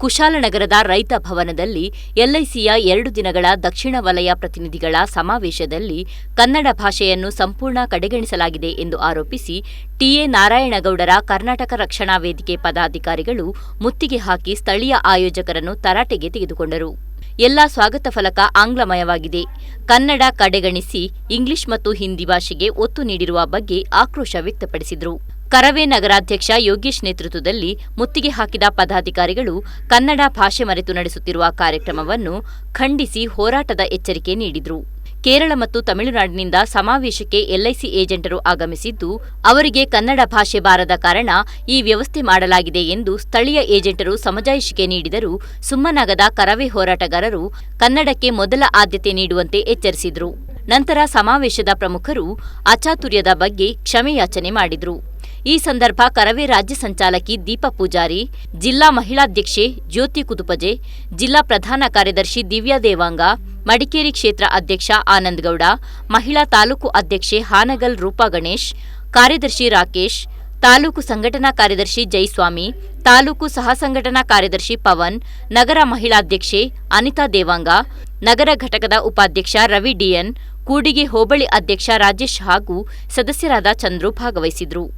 ಕುಶಾಲನಗರದ ರೈತ ಭವನದಲ್ಲಿ ಎಲ್ಐಸಿಯ ಎರಡು ದಿನಗಳ ದಕ್ಷಿಣ ವಲಯ ಪ್ರತಿನಿಧಿಗಳ ಸಮಾವೇಶದಲ್ಲಿ ಕನ್ನಡ ಭಾಷೆಯನ್ನು ಸಂಪೂರ್ಣ ಕಡೆಗಣಿಸಲಾಗಿದೆ ಎಂದು ಆರೋಪಿಸಿ ಟಿಎ ನಾರಾಯಣಗೌಡರ ಕರ್ನಾಟಕ ರಕ್ಷಣಾ ವೇದಿಕೆ ಪದಾಧಿಕಾರಿಗಳು ಮುತ್ತಿಗೆ ಹಾಕಿ ಸ್ಥಳೀಯ ಆಯೋಜಕರನ್ನು ತರಾಟೆಗೆ ತೆಗೆದುಕೊಂಡರು. ಎಲ್ಲ ಸ್ವಾಗತ ಫಲಕ ಆಂಗ್ಲಮಯವಾಗಿದೆ. ಕನ್ನಡ ಕಡೆಗಣಿಸಿ ಇಂಗ್ಲಿಷ್ ಮತ್ತು ಹಿಂದಿ ಭಾಷೆಗೆ ಒತ್ತು ನೀಡಿರುವ ಬಗ್ಗೆ ಆಕ್ರೋಶ ವ್ಯಕ್ತಪಡಿಸಿದರು. ಕರವೇ ನಗರಾಧ್ಯಕ್ಷ ಯೋಗೇಶ್ ನೇತೃತ್ವದಲ್ಲಿ ಮುತ್ತಿಗೆ ಹಾಕಿದ ಪದಾಧಿಕಾರಿಗಳು ಕನ್ನಡ ಭಾಷೆ ಮರೆತು ನಡೆಸುತ್ತಿರುವ ಕಾರ್ಯಕ್ರಮವನ್ನು ಖಂಡಿಸಿ ಹೋರಾಟದ ಎಚ್ಚರಿಕೆ ನೀಡಿದರು. ಕೇರಳ ಮತ್ತು ತಮಿಳುನಾಡಿನಿಂದ ಸಮಾವೇಶಕ್ಕೆ ಎಲ್ಐಸಿ ಏಜೆಂಟರು ಆಗಮಿಸಿದ್ದು, ಅವರಿಗೆ ಕನ್ನಡ ಭಾಷೆ ಬಾರದ ಕಾರಣ ಈ ವ್ಯವಸ್ಥೆ ಮಾಡಲಾಗಿದೆ ಎಂದು ಸ್ಥಳೀಯ ಏಜೆಂಟರು ಸಮಜಾಯಿಷಿಕೆ ನೀಡಿದರೂ, ಸುಮ್ಮನಾಗದ ಕರವೇ ಹೋರಾಟಗಾರರು ಕನ್ನಡಕ್ಕೆ ಮೊದಲ ಆದ್ಯತೆ ನೀಡುವಂತೆ ಎಚ್ಚರಿಸಿದರು. ನಂತರ ಸಮಾವೇಶದ ಪ್ರಮುಖರು ಅಚಾತುರ್ಯದ ಬಗ್ಗೆ ಕ್ಷಮೆಯಾಚನೆ ಮಾಡಿದರು. ಈ ಸಂದರ್ಭ ಕರವೇ ರಾಜ್ಯ ಸಂಚಾಲಕಿ ದೀಪ ಪೂಜಾರಿ, ಜಿಲ್ಲಾ ಮಹಿಳಾಧ್ಯಕ್ಷೆ ಜ್ಯೋತಿ ಕುದುಪಜೆ, ಜಿಲ್ಲಾ ಪ್ರಧಾನ ಕಾರ್ಯದರ್ಶಿ ದಿವ್ಯಾ ದೇವಾಂಗ, ಮಡಿಕೇರಿ ಕ್ಷೇತ್ರ ಅಧ್ಯಕ್ಷ ಆನಂದಗೌಡ, ಮಹಿಳಾ ತಾಲೂಕು ಅಧ್ಯಕ್ಷೆ ಹಾನಗಲ್ ರೂಪಾ ಗಣೇಶ್, ಕಾರ್ಯದರ್ಶಿ ರಾಕೇಶ್, ತಾಲೂಕು ಸಂಘಟನಾ ಕಾರ್ಯದರ್ಶಿ ಜೈಸ್ವಾಮಿ, ತಾಲೂಕು ಸಹ ಸಂಘಟನಾ ಕಾರ್ಯದರ್ಶಿ ಪವನ್, ನಗರ ಮಹಿಳಾಧ್ಯಕ್ಷೆ ಅನಿತಾ ದೇವಾಂಗ, ನಗರ ಘಟಕದ ಉಪಾಧ್ಯಕ್ಷ ರವಿ ಡಿಎನ್ ಕೂಡಿಗೆ ಹೋಬಳಿ ಅಧ್ಯಕ್ಷ ರಾಜೇಶ್ ಹಾಗೂ ಸದಸ್ಯರಾದ ಚಂದ್ರು ಭಾಗವಹಿಸಿದ್ರು.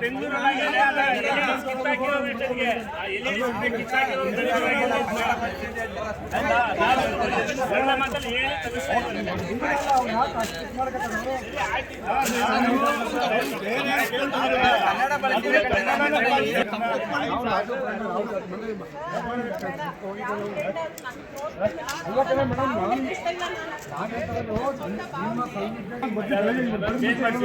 ಬೆಂಗಳೂರಲ್ಲಿ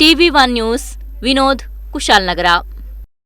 TV one news Vinod Kushalnagar